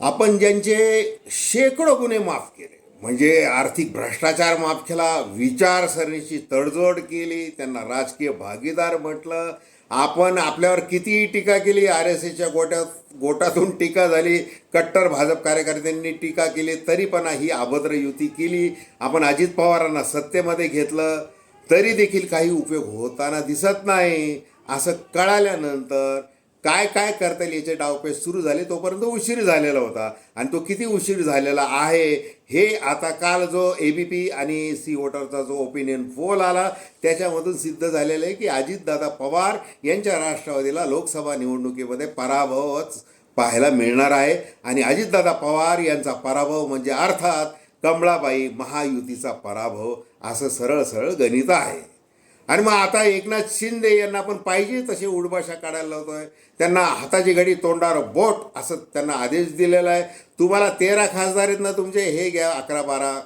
आपण ज्यांचे शेकडो गुन्हे माफ केले म्हणजे आर्थिक भ्रष्टाचार माफ केला विचारसरणीची तडजोड केली त्यांना राजकीय भागीदार म्हटलं आपण आपल्यावर कितीही टीका केली आर एस एसच्या गोट्यात गोटातून टीका झाली कट्टर भाजप कार्यकर्त्यांनी टीका केली तरी पण ही अभद्र युती केली आपण अजित पवारांना सत्तेमध्ये घेतलं तरी देखील काही उपयोग होताना दिसत नाही असं कळाल्यानंतर काय काय करता येईल याचे डावपेच सुरू झाले तोपर्यंत उशीर झालेला होता. आणि तो किती उशीर झालेला आहे हे आता काल जो ए बी पी आणि सी वोटरचा जो ओपिनियन पोल आला त्याच्यामधून सिद्ध झालेलं आहे की अजितदादा पवार यांच्या राष्ट्रवादीला लोकसभा निवडणुकीमध्ये पराभवच पाहायला मिळणार आहे. आणि अजितदादा पवार यांचा पराभव म्हणजे अर्थात कमळाबाई महायुतीचा पराभव असं सरळ सरळ गणित आहे. आणि मग आता एकनाथ शिंदे यांना पण पाहिजे तसे उडभाषा काढायला लावतोय. त्यांना हाताची घडी तोंडावर बोट असं त्यांना आदेश दिलेला आहे. तुम्हाला तेरा खासदार आहेत ना तुमचे हे घ्या अकरा बारा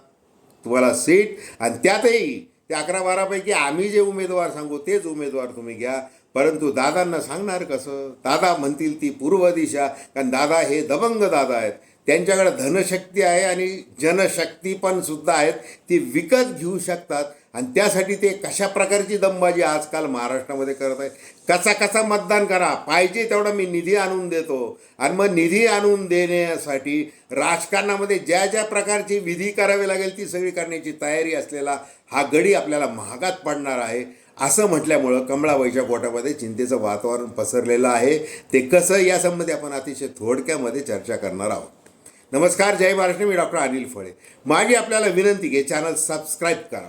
तुम्हाला सीट. आणि त्यातही ते अकरा बारापैकी आम्ही जे उमेदवार सांगू तेच उमेदवार तुम्ही घ्या. परंतु दादांना सांगणार कसं? दादा म्हणतील ती पूर्व दिशा. कारण दादा हे दबंग दादा आहेत. त्यांच्याकडे धनशक्ती आहे आणि जनशक्ती पण सुद्धा आहेत. ती विकत घेऊ शकतात. आणि त्यासाठी ते कशा प्रकारची दमबाजी आजकाल महाराष्ट्रामध्ये करत आहे कसा कसा मतदान करा? पाहिजे तेवढा मी निधी आणून देतो. आणि मग निधी आणून देण्यासाठी राजकारणामध्ये ज्या ज्या प्रकारची विधी करावी लागेल ती सगळी करण्याची तयारी असलेला हा गडी आपल्याला महागात पडणार आहे. असं म्हटल्यामुळं कमळाबाईच्या पोटामध्ये चिंतेचं वातावरण पसरलेलं आहे. ते कसं यासंबंधी आपण अतिशय थोडक्यामध्ये चर्चा करणार आहोत. नमस्कार जय महाराष्ट्र. मी डॉक्टर अनिल फळे. माझी आपल्याला विनंती आहे चॅनल सबस्क्राईब करा.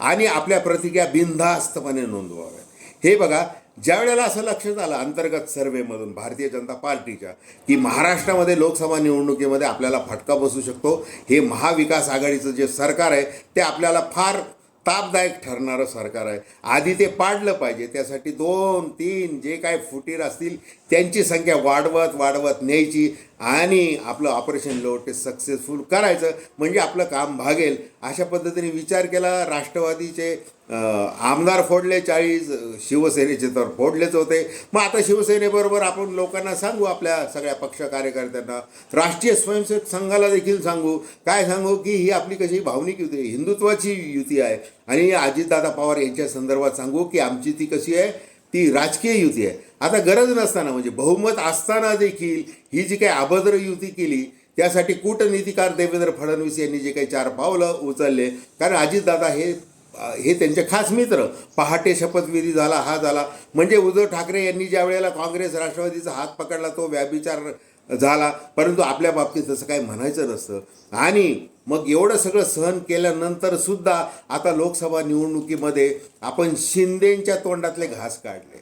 आणि आपल्या प्रतिक्रिया बिनधास्तपणे नोंदवाव्यात हे बघा ज्या वेळेला असं लक्षात आलं अंतर्गत सर्वेमधून भारतीय जनता पार्टीच्या की महाराष्ट्रामध्ये लोकसभा निवडणुकीमध्ये आपल्याला फटका बसू शकतो हे महाविकास आघाडीचं जे सरकार आहे ते आपल्याला फार तापदायक ठरणारं सरकार आहे. आधी ते पाडलं पाहिजे. त्यासाठी दोन तीन जे काय फुटीर असतील त्यांची संख्या वाढवत वाढवत न्यायची आणि आपलं ऑपरेशन लोट सक्सेसफुल करायचं. म्हणजे आपलं काम भागेल. अशा पद्धतीने विचार केला. राष्ट्रवादीचे आमदार फोडले चाळीस शिवसेनेचे तर फोडलेच होते. मग आता शिवसेनेबरोबर आपण लोकांना सांगू आपल्या सगळ्या पक्ष कार्यकर्त्यांना. राष्ट्रीय स्वयंसेवक संघाला देखील सांगू. काय सांगू की ही आपली कशी भावनिक युती आहे? हिंदुत्वाची युती आहे. आणि अजितदादा पवार यांच्या संदर्भात सांगू की आमची ती कशी आहे? ती राजकीय युती आहे. आता गरज नसताना म्हणजे बहुमत असताना देखील ही जी काही अभद्र युती केली त्यासाठी कूटनीतिकार देवेंद्र फडणवीस यांनी जे काही चार पावलं उचलले. कारण अजितदादा हे हे त्यांचे खास मित्र. पहाटे शपथविधी झाला हा झाला. म्हणजे उद्धव ठाकरे यांनी ज्या वेळेला काँग्रेस राष्ट्रवादीचा हात पकडला तो व्याभिचार झाला. परंतु आपल्या बाबतीत तसं काही म्हणायचं नसतं. आणि मग एवढं सगळं सहन केल्यानंतर सुद्धा आता लोकसभा निवडणुकीमध्ये आपण शिंदेंच्या तोंडातले घास काढले.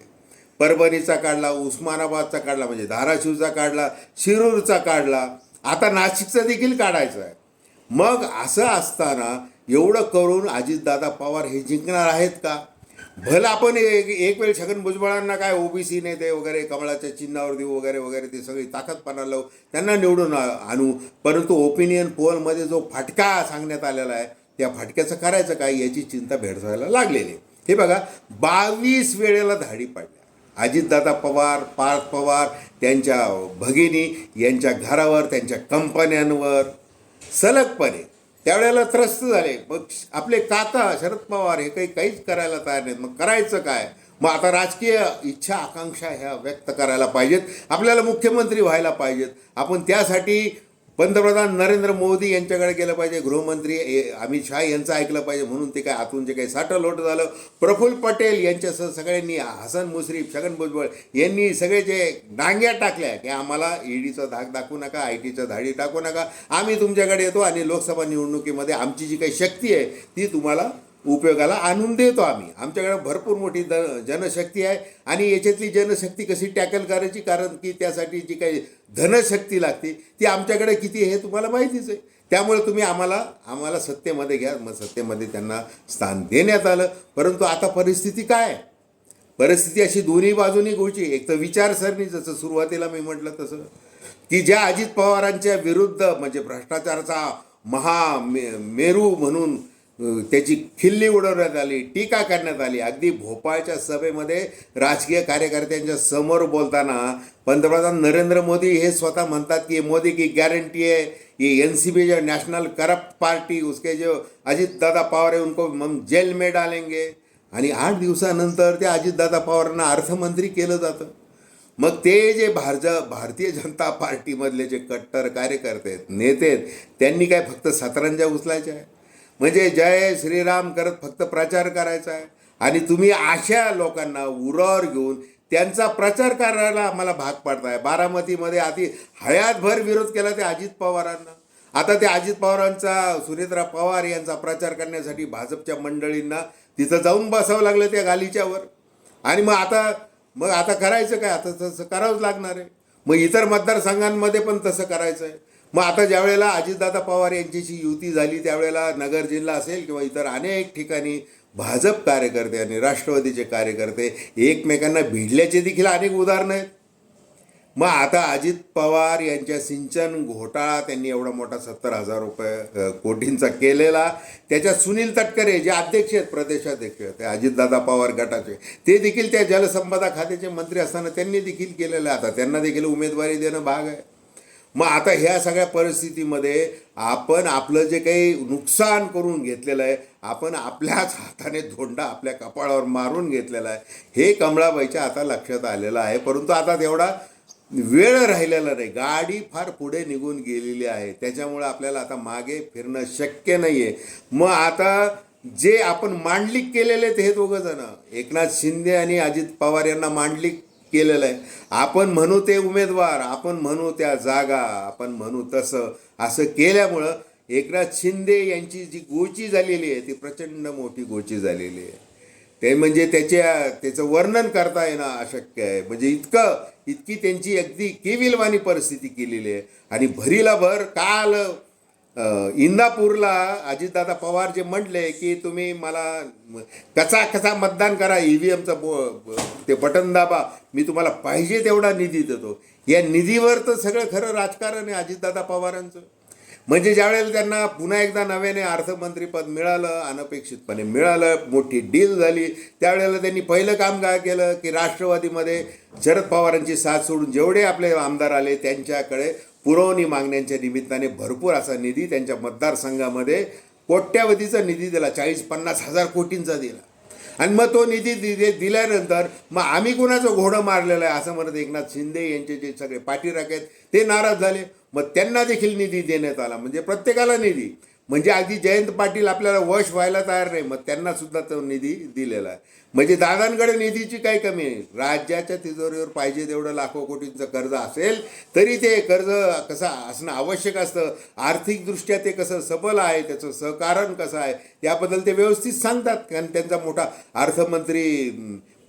परभणीचा काढला उस्मानाबादचा काढला म्हणजे धाराशिवचा काढला शिरूरचा काढला. आता नाशिकचा देखील काढायचा आहे मग असं असताना एवढं करून अजितदादा पवार हे जिंकणार आहेत का? भलं आपण एक एक वेळ छगन भुजबळांना काय ओबीसी नेते वगैरे कमळाच्या चिन्हावर देऊ वगैरे वगैरे ते सगळी ताकदपणा लावू त्यांना निवडून आ- आणू. परंतु ओपिनियन पोलमध्ये जो फाटका सांगण्यात आलेला आहे त्या फाटक्याचं करायचं काय याची चिंता भेडसायला लागलेली आहे. हे बघा बावीस वेळेला धाडी पडल्या. अजितदादा पवार पार्थ पवार त्यांच्या भगिनी यांच्या घरावर त्यांच्या कंपन्यांवर सलगपणे त्यावेळेला त्रस्त झाले. मग आपले काका शरद पवार हे काही काहीच करायला तयार नाहीत. मग करायचं काय? मग आता राजकीय इच्छा आकांक्षा ह्या व्यक्त करायला पाहिजेत. आपल्याला मुख्यमंत्री व्हायला पाहिजेत. आपण त्यासाठी पंतप्रधान नरेंद्र मोदी यांच्याकडे गेलं पाहिजे गृहमंत्री ए- अमित शहा यांचं ऐकलं पाहिजे म्हणून ते काय आतून जे काही साठलोट झालं. प्रफुल्ल पटेल यांच्यासह सगळ्यांनी हसन मुश्रीफ छगन भुजबळ यांनी सगळे जे डांग्या टाकल्या की आम्हाला ईडीचा धाक दाखवू नका आय टीचा धाडी टाकू नका. आम्ही तुमच्याकडे येतो आणि लोकसभा निवडणुकीमध्ये आमची जी काही शक्ती आहे ती तुम्हाला उपयोगाला आणून देतो आम्ही. आमच्याकडे भरपूर मोठी द जनशक्ती आहे आणि याच्यातली जनशक्ती कशी टॅकल करायची? कारण की त्यासाठी जी काही धनशक्ती लागते ती आमच्याकडे किती आहे हे तुम्हाला माहितीच आहे. त्यामुळे तुम्ही आम्हाला आम्हाला सत्तेमध्ये घ्या. मग सत्तेमध्ये त्यांना स्थान देण्यात आलं. परंतु आता परिस्थिती काय आहे? परिस्थिती अशी दोन्ही बाजूनी गोची एक तर विचारसरणी जसं सुरुवातीला मी म्हटलं तसं की ज्या अजित पवारांच्या विरुद्ध म्हणजे भ्रष्टाचाराचा महा मे मेरू म्हणून त्याची खिल्ली उडवण्यात आली टीका करण्यात आली. अगदी भोपाळच्या सभेमध्ये राजकीय कार्यकर्त्यांच्या समोर बोलताना पंतप्रधान नरेंद्र मोदी हे स्वतः म्हणतात की मोदी की गॅरंटी है ये एन सी बी जो नॅशनल करप्ट पार्टी उसके जो अजित दादा पवार आहे उनको मग जेल में डालेंगे. आणि आठ दिवसानंतर त्या अजितदादा पवारांना अर्थमंत्री केलं जातं. मग ते जे भारज भारतीय जनता पार्टीमधले जे कट्टर कार्यकर्ते आहेत नेते आहेत त्यांनी काय फक्त सतरंजा उचलायच्या आहे म्हणजे जय श्रीराम करत फक्त प्रचार करायचा आहे. आणि तुम्ही अशा लोकांना उरावर घेऊन त्यांचा प्रचार करायला आम्हाला भाग पाडताय. बारामतीमध्ये आधी हयातभर विरोध केला ते अजित पवारांना. आता ते अजित पवारांचा सुनेत्रा पवार यांचा प्रचार करण्यासाठी भाजपच्या मंडळींना तिथं जाऊन बसावं लागलं त्या गालीच्यावर. आणि मग आता मग आता करायचं काय? आता तसं करावंच लागणार आहे. मग इतर मतदारसंघांमध्ये पण तसं करायचं आहे मग आता ज्या वेळेला अजितदादा पवार यांच्याशी युती झाली त्यावेळेला नगर जिल्हा असेल किंवा इतर अनेक ठिकाणी भाजप कार्यकर्ते आणि राष्ट्रवादीचे कार्यकर्ते एकमेकांना भिडल्याचे देखील अनेक उदाहरणं आहेत. मग आता अजित पवार यांच्या सिंचन घोटाळा त्यांनी एवढा मोठा सत्तर हजार रुपये कोटींचा केलेला. त्याच्यात सुनील तटकरे जे अध्यक्ष आहेत प्रदेशाध्यक्ष ते अजितदादा पवार गटाचे ते देखील त्या जलसंपदा खात्याचे मंत्री असताना त्यांनी देखील केलेलं आहे. आता त्यांना देखील उमेदवारी देणं भाग आहे. मग आता ह्या सगळ्या परिस्थितीमध्ये आपण आपलं जे काही नुकसान करून घेतलेलं आहे आपण आपल्याच हाताने धोंडा आपल्या कपाळावर मारून घेतलेला आहे हे कमळाबाईच्या आता लक्षात आलेलं आहे. परंतु आता तेवढा वेळ राहिलेला नाही. गाडी फार पुढे निघून गेलेली आहे. त्याच्यामुळे आपल्याला आता मागे फिरणं शक्य नाही आहे मग आता जे आपण मांडलिक केलेले आहेत हे दोघंजणं एकनाथ शिंदे आणि अजित पवार यांना मांडलिक केलेलं आहे. आपण म्हणू ते उमेदवार आपण म्हणू त्या जागा आपण म्हणू तसं. असं केल्यामुळं एकनाथ शिंदे यांची जी गोची झालेली आहे ती प्रचंड मोठी गोची झालेली आहे. ते म्हणजे त्याच्या त्याचं वर्णन करता येणं अशक्य आहे. म्हणजे इतकं इतकी त्यांची अगदी केविलवाणी परिस्थिती केलेली आहे. आणि भरीला भर काल इंदापूरला अजितदादा पवार जे म्हटले की तुम्ही मला कसा कसा मतदान करा ई व्ही एमचं बो ब- ते बटन दाबा मी तुम्हाला पाहिजे तेवढा निधी देतो. या निधीवर तर सगळं खरं राजकारण आहे अजितदादा पवारांचं. म्हणजे ज्यावेळेला त्यांना पुन्हा एकदा नव्याने अर्थमंत्रीपद मिळालं अनपेक्षितपणे मिळालं मोठी डील झाली त्यावेळेला त्यांनी पहिलं काम काय केलं की राष्ट्रवादीमध्ये शरद पवारांची साथ सोडून जेवढे आपले आमदार आले त्यांच्याकडे पुरवणी मागण्यांच्या निमित्ताने भरपूर असा निधी त्यांच्या मतदारसंघामध्ये कोट्यावधीचा निधी दिला चाळीस पन्नास हजार कोटींचा दिला. आणि मग तो निधी दि दिल्यानंतर मग आम्ही कुणाचं घोडं मारलेलं आहे असं म्हणत एकनाथ शिंदे यांचे जे सगळे पाठीराख आहेत ते नाराज झाले. मग त्यांना देखील निधी देण्यात आला. म्हणजे प्रत्येकाला निधी. म्हणजे आधी जयंत पाटील आपल्याला वश व्हायला तयार नाही मग त्यांना सुद्धा तो निधी दिलेला आहे. म्हणजे दादांकडे निधीची काही कमी आहे राज्याच्या तिजोरीवर पाहिजे तेवढं लाखो कोटींचं कर्ज असेल तरी ते कर्ज कसं असणं आवश्यक असतं. आर्थिकदृष्ट्या ते कसं सबल आहे त्याचं सहकारण कसं आहे याबद्दल ते व्यवस्थित सांगतात. कारण त्यांचा मोठा अर्थमंत्री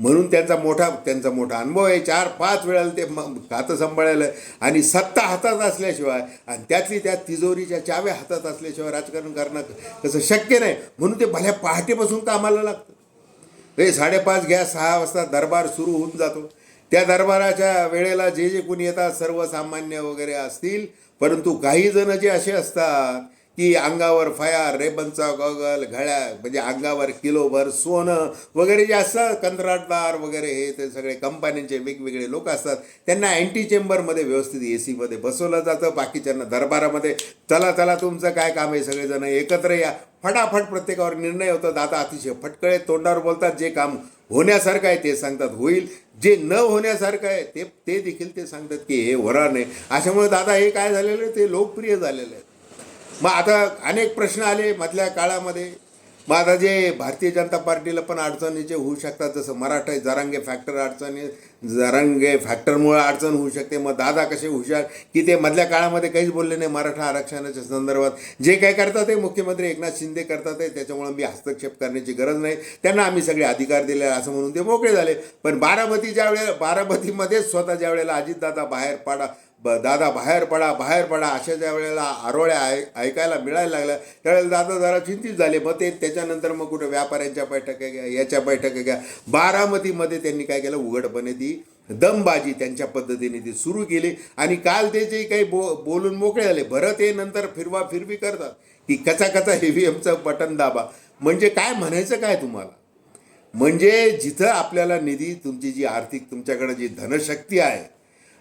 म्हणून त्यांचा मोठा त्यांचा मोठा अनुभव आहे. चार पाच वेळाला ते खातं सांभाळायला आणि सत्ता हातात असल्याशिवाय आणि त्यातली त्या तिजोरीच्या चाव्या हातात असल्याशिवाय राजकारण करणं तसं शक्य नाही. म्हणून ते भल्या पहाटेपासून कामाला लागतं. रे साडेपाच घ्या सहा वाजता दरबार सुरू होऊन जातो. त्या दरबाराच्या वेळेला जे जे कोणी येतात सर्वसामान्य वगैरे असतील परंतु काही जण जे असे असतात की अंगावर फया रेबनचा गॉगल घड्या म्हणजे अंगावर किलोभर सोनं वगैरे जे असतात कंत्राटदार वगैरे हे ते सगळे कंपन्यांचे वेगवेगळे लोक असतात त्यांना अँटी चेंबरमध्ये व्यवस्थित ए सीमध्ये बसवलं जातं. बाकीच्यांना दरबारामध्ये चला चला तुमचं काय काम आहे? सगळेजण एकत्र या. फटाफट प्रत्येकावर निर्णय होतो. दादा अतिशय फटकळे तोंडावर बोलतात. जे काम होण्यासारखं आहे ते सांगतात. होईल. जे न होण्यासारखं आहे ते ते देखील ते सांगतात की हे होणार नाही अशामुळे दादा हे काय झालेलं आहे? ते लोकप्रिय झालेलं आहे. मग आता अनेक प्रश्न आले मधल्या काळामध्ये. मग आता जे भारतीय जनता पार्टीला पण अडचणीचे होऊ शकतात जसं मराठा जरांगे फॅक्टर अडचणी जरांगे फॅक्टरमुळे अडचण होऊ शकते. मग दादा कसे हुशार की ते मधल्या काळामध्ये काहीच बोलले नाही मराठा आरक्षणाच्या संदर्भात. जे काय करतात ते मुख्यमंत्री एकनाथ शिंदे करतात आहे त्याच्यामुळे मी हस्तक्षेप करण्याची गरज नाही. त्यांना आम्ही सगळे अधिकार दिले असं म्हणून ते मोकळे झाले. पण बारामती ज्या वेळेला बारामतीमध्येच स्वतः ज्या वेळेला अजितदादा बाहेर पाडा ब दादा बाहेर पडा बाहेर पडा अशा ज्या वेळेला आरोळ्या ऐ ऐकायला मिळायला लागल्या त्यावेळेला दादा जरा चिंतित झाले. मग ते त्याच्यानंतर मग कुठं व्यापाऱ्यांच्या बैठका घ्या याच्या बैठका घ्या. बारामतीमध्ये त्यांनी काय केलं? उघडपणे ती दमबाजी त्यांच्या पद्धतीने ती सुरू केली. आणि काल ते जे काही बो बोलून मोकळे झाले भरत हे नंतर फिरवा फिरवी करतात. की कचा कचा हेवी एमचं बटन दाबा. म्हणजे काय म्हणायचं काय तुम्हाला? म्हणजे जिथं आपल्याला निधी तुमची जी आर्थिक तुमच्याकडे जी धनशक्ती आहे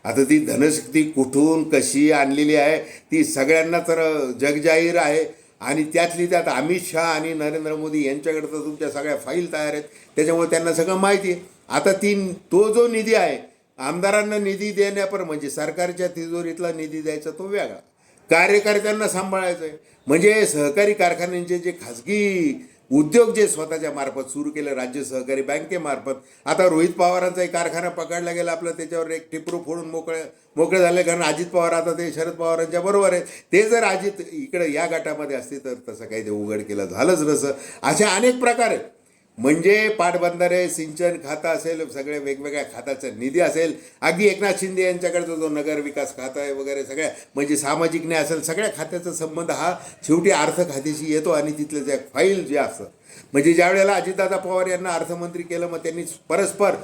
आता ती धनशक्ती कुठून कशी आणलेली आहे ती सगळ्यांना तर जगजाहीर आहे. आणि त्यातली त्यात अमित शहा आणि नरेंद्र मोदी यांच्याकडे तर तुमच्या सगळ्या फाईल तयार आहेत. त्याच्यामुळे त्यांना सगळं माहिती आहे. आता ती तो जो निधी आहे आमदारांना निधी देण्यापर म्हणजे सरकारच्या तिजोरीतला निधी द्यायचा तो वेगळा. कार्यकर्त्यांना सांभाळायचं आहे म्हणजे सहकारी कारखान्यांचे जे खाजगी उद्योग जे स्वतःच्या मार्फत सुरू केले राज्य सहकारी बँकेमार्फत आता रोहित पवारांचा एक कारखाना पकडला गेला आपलं त्याच्यावर एक टिपरू फोडून मोकळे मोकळे झाले. कारण अजित पवार आता ते शरद पवारांच्या बरोबर आहे. ते जर अजित इकडे या गटामध्ये असते तर तसं काही ते उघड केलं झालंच नसं असे अनेक प्रकार आहेत. म्हणजे पाटबंधारे सिंचन खातं असेल सगळे वेगवेगळ्या खात्याचा निधी असेल. अगदी एकनाथ शिंदे यांच्याकडचा जो नगर विकास खातं आहे वगैरे सगळ्या म्हणजे सामाजिक न्याय असेल सगळ्या खात्याचा संबंध हा शेवटी अर्थ खात्याशी येतो आणि तिथलं जे फाईल जे असतं म्हणजे ज्या वेळेला अजितदादा पवार यांना अर्थमंत्री केलं मग त्यांनी परस्पर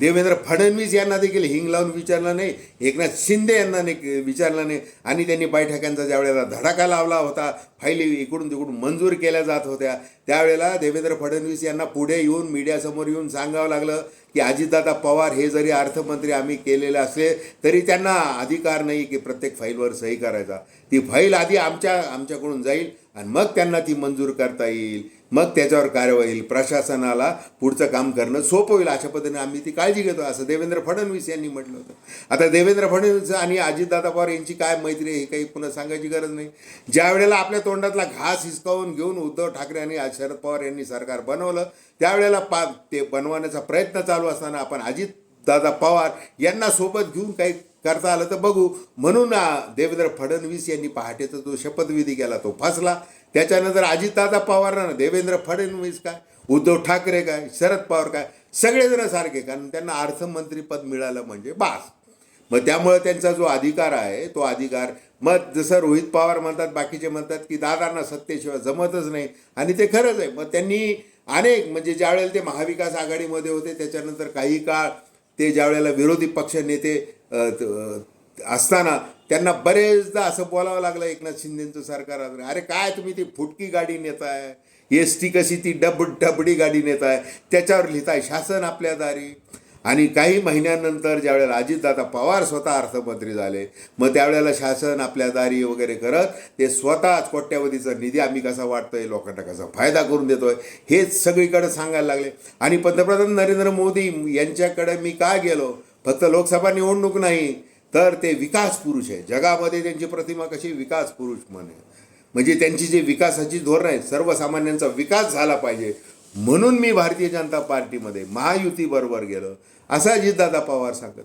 देवेंद्र फडणवीस यांना देखील हिंग लावून विचारलं नाही एकनाथ शिंदे यांना नाही विचारलं नाही आणि त्यांनी बैठकांचा ज्या वेळेला धडाका लावला होता फाईली इकडून तिकडून मंजूर केल्या जात होत्या त्यावेळेला देवेंद्र फडणवीस यांना पुढे येऊन मीडियासमोर येऊन सांगावं लागलं की अजितदादा पवार हे जरी अर्थमंत्री आम्ही केलेले असले तरी त्यांना अधिकार नाही की प्रत्येक फाईलवर सही करायचा. ती फाईल आधी आमच्या आमच्याकडून जाईल आणि मग त्यांना ती मंजूर करता येईल. मग त्याच्यावर कार्यवाही होईल. प्रशासनाला पुढचं काम करणं सोपं होईल अशा पद्धतीने आम्ही ती काळजी घेतो. असं देवेंद्र फडणवीस यांनी म्हटलं होतं. आता देवेंद्र फडणवीस आणि अजितदादा पवार यांची काय मैत्री आहे हे काही पुन्हा सांगायची गरज नाही. ज्या वेळेला आपल्या तोंडातला घास हिसकावून घेऊन उद्धव ठाकरे आणि शरद पवार यांनी सरकार बनवलं त्यावेळेला पा ते बनवण्याचा प्रयत्न चालू असताना आपण अजितदादा पवार यांना सोबत घेऊन काही करता आलं तर बघू. म्हणून देवेंद्र फडणवीस यांनी पहाटेचा जो शपथविधी केला तो फसला. त्याच्यानंतर अजितदादा पवारांना देवेंद्र फडणवीस काय? उद्धव ठाकरे काय? शरद पवार काय? सगळेजण सारखे कारण त्यांना अर्थमंत्रीपद मिळालं म्हणजे बास. मग त्यामुळे त्यांचा जो अधिकार आहे तो अधिकार मग जसं रोहित पवार म्हणतात बाकीचे म्हणतात की दादांना सत्तेशिवाय जमतच नाही. आणि ते खरंच आहे. मग त्यांनी अनेक म्हणजे ज्यावेळेला ते महाविकास आघाडीमध्ये होते त्याच्यानंतर काही काळ ते ज्यावेळेला विरोधी पक्ष नेते असताना त्यांना बरेचदा असं बोलावं लागलं एकनाथ शिंदेचं सरकार अरे काय तुम्ही ती फुटकी गाडी नेताय? एस टी कशी ती डब डबडी गाडी नेताय? त्याच्यावर लिहिताय शासन आपल्या दारी. आणि काही महिन्यानंतर ज्यावेळेला अजितदादा पवार स्वतः अर्थमंत्री झाले मग त्यावेळेला शासन आपल्या दारी वगैरे करत ते स्वतःच कोट्यावधीचा निधी आम्ही कसा वाटतोय लोकांना कसा फायदा करून देतोय हे सगळीकडे सांगायला लागले. आणि पंतप्रधान नरेंद्र मोदी यांच्याकडे मी का गेलो? फक्त लोकसभा निवडणूक नाही. तर ते विकास पुरुष आहे. जगामध्ये त्यांची प्रतिमा कशी? विकास पुरुष म्हणे. म्हणजे त्यांची जी विकासाची धोरणं आहेत सर्वसामान्यांचा विकास झाला पाहिजे. म्हणून मी भारतीय जनता पार्टीमध्ये महायुतीबरोबर गेलो. असं अजितदादा पवार सांगत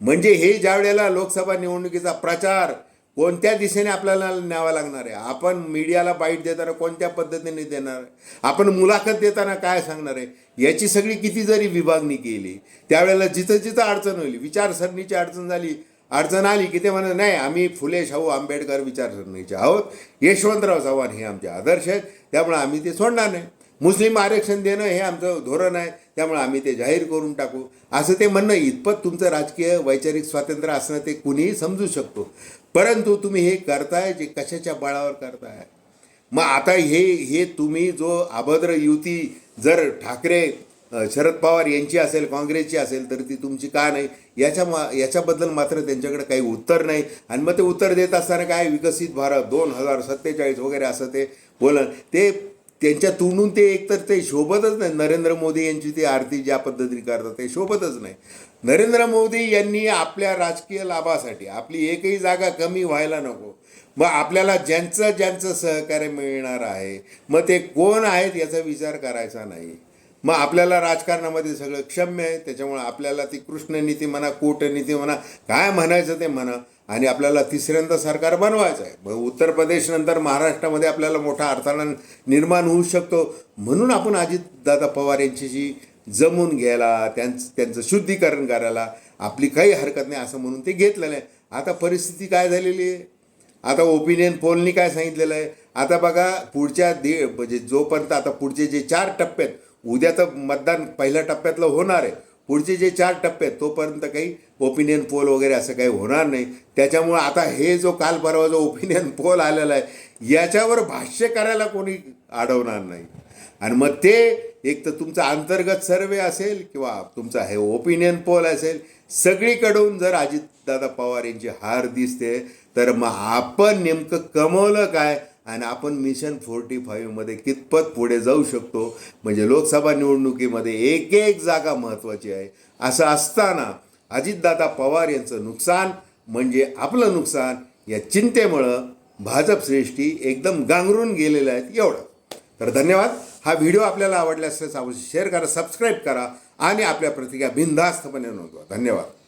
म्हणजे हे ज्या वेळेला लोकसभा निवडणुकीचा प्रचार कोणत्या दिशेने आपल्याला न्यावा लागणार आहे? आपण मीडियाला बाईट देताना कोणत्या पद्धतीने देणार आहे? आपण मुलाखत देताना काय सांगणार आहे? याची सगळी किती जरी विभागणी केली त्यावेळेला जिथं जिथं अडचण होईल विचारसरणीची अडचण झाली अडचण आली की ते म्हणत नाही आम्ही फुले शाहू आंबेडकर विचारसरणीचे आहोत यशवंतराव चव्हाण हे आमचे आदर्श आहेत त्यामुळे आम्ही ते सोडणार नाही. मुस्लिम आरक्षण देणं हे आमचं धोरण आहे त्यामुळे आम्ही ते जाहीर करून टाकू. असं ते म्हणणं इतपत तुमचं राजकीय वैचारिक स्वातंत्र्य असणं ते कुणीही समजू शकतो. परंतु तुम्ही हे करताय जे कशाच्या बळावर करताय? मग आता हे हे तुम्ही जो अभद्र युती जर ठाकरे शरद पवार यांची असेल काँग्रेसची असेल तर ती तुमची का नाही? याच्या मा याच्याबद्दल मात्र त्यांच्याकडे काही उत्तर नाही. आणि मग ते उत्तर देत असताना काय विकसित भारत? दोन हजार सत्तेचाळीस वगैरे असं ते बोलन ते त्यांच्या तोंडून ते एकतर ते शोभतच नाही. नरेंद्र मोदी यांची ती आरती ज्या पद्धतीने करतात ते शोभतच नाही. नरेंद्र मोदी यांनी आपल्या राजकीय लाभासाठी आपली एकही जागा कमी व्हायला नको. मग आपल्याला ज्यांचं ज्यांचं सहकार्य मिळणार आहे मग ते कोण आहेत याचा विचार करायचा नाही. मग आपल्याला राजकारणामध्ये सगळं क्षम्य आहे त्याच्यामुळे आपल्याला ती कृष्णनीती म्हणा कूटनीती म्हणा काय म्हणायचं ते म्हणा आणि आपल्याला तिसऱ्यांदा सरकार बनवायचं आहे. मग उत्तर प्रदेशनंतर महाराष्ट्रामध्ये आपल्याला मोठा अडथळा निर्माण होऊ शकतो. म्हणून आपण अजितदादा पवार यांच्याशी जमून घ्यायला त्यांचं त्यांचं शुद्धीकरण करायला आपली काही हरकत नाही असं म्हणून ते घेतलेलं आहे. आता परिस्थिती काय झालेली आहे? आता ओपिनियन पोलनी काय सांगितलेलं आहे? आता बघा पुढच्या दे म्हणजे जोपर्यंत आता पुढचे जे चार टप्प्यात आहेत उद्याचं मतदान पहिल्या टप्प्यातलं होणार आहे. पुढचे जे चार टप्पे आहेत तोपर्यंत काही ओपिनियन पोल वगैरे असं काही होणार नाही. त्याच्यामुळं आता हे जो काल परवा जो ओपिनियन पोल आलेला आहे याच्यावर भाष्य करायला कोणी अडवणार नाही. आणि मग ते एक तर तुमचा अंतर्गत सर्वे असेल किंवा तुमचा हे ओपिनियन पोल असेल सगळीकडून जर अजितदादा पवार यांची हार दिसते तर मग आपण नेमकं कमवलं काय? आणि आपण मिशन फोर्टी फाईव्हमध्ये कितपत पुढे जाऊ शकतो? म्हणजे लोकसभा निवडणुकीमध्ये एक एक जागा महत्त्वाची आहे. असं असताना अजितदादा पवार यांचं नुकसान म्हणजे आपलं नुकसान या चिंतेमुळं भाजप श्रेष्ठी एकदम गांगरून गेलेल्या आहेत एवढं. तर धन्यवाद. हा व्हिडिओ आपल्याला आवडल्यास शेअर करा सबस्क्राईब करा. आणि आपल्या प्रतिक्रिया बिनधास्तपणे नोंदवा. धन्यवाद.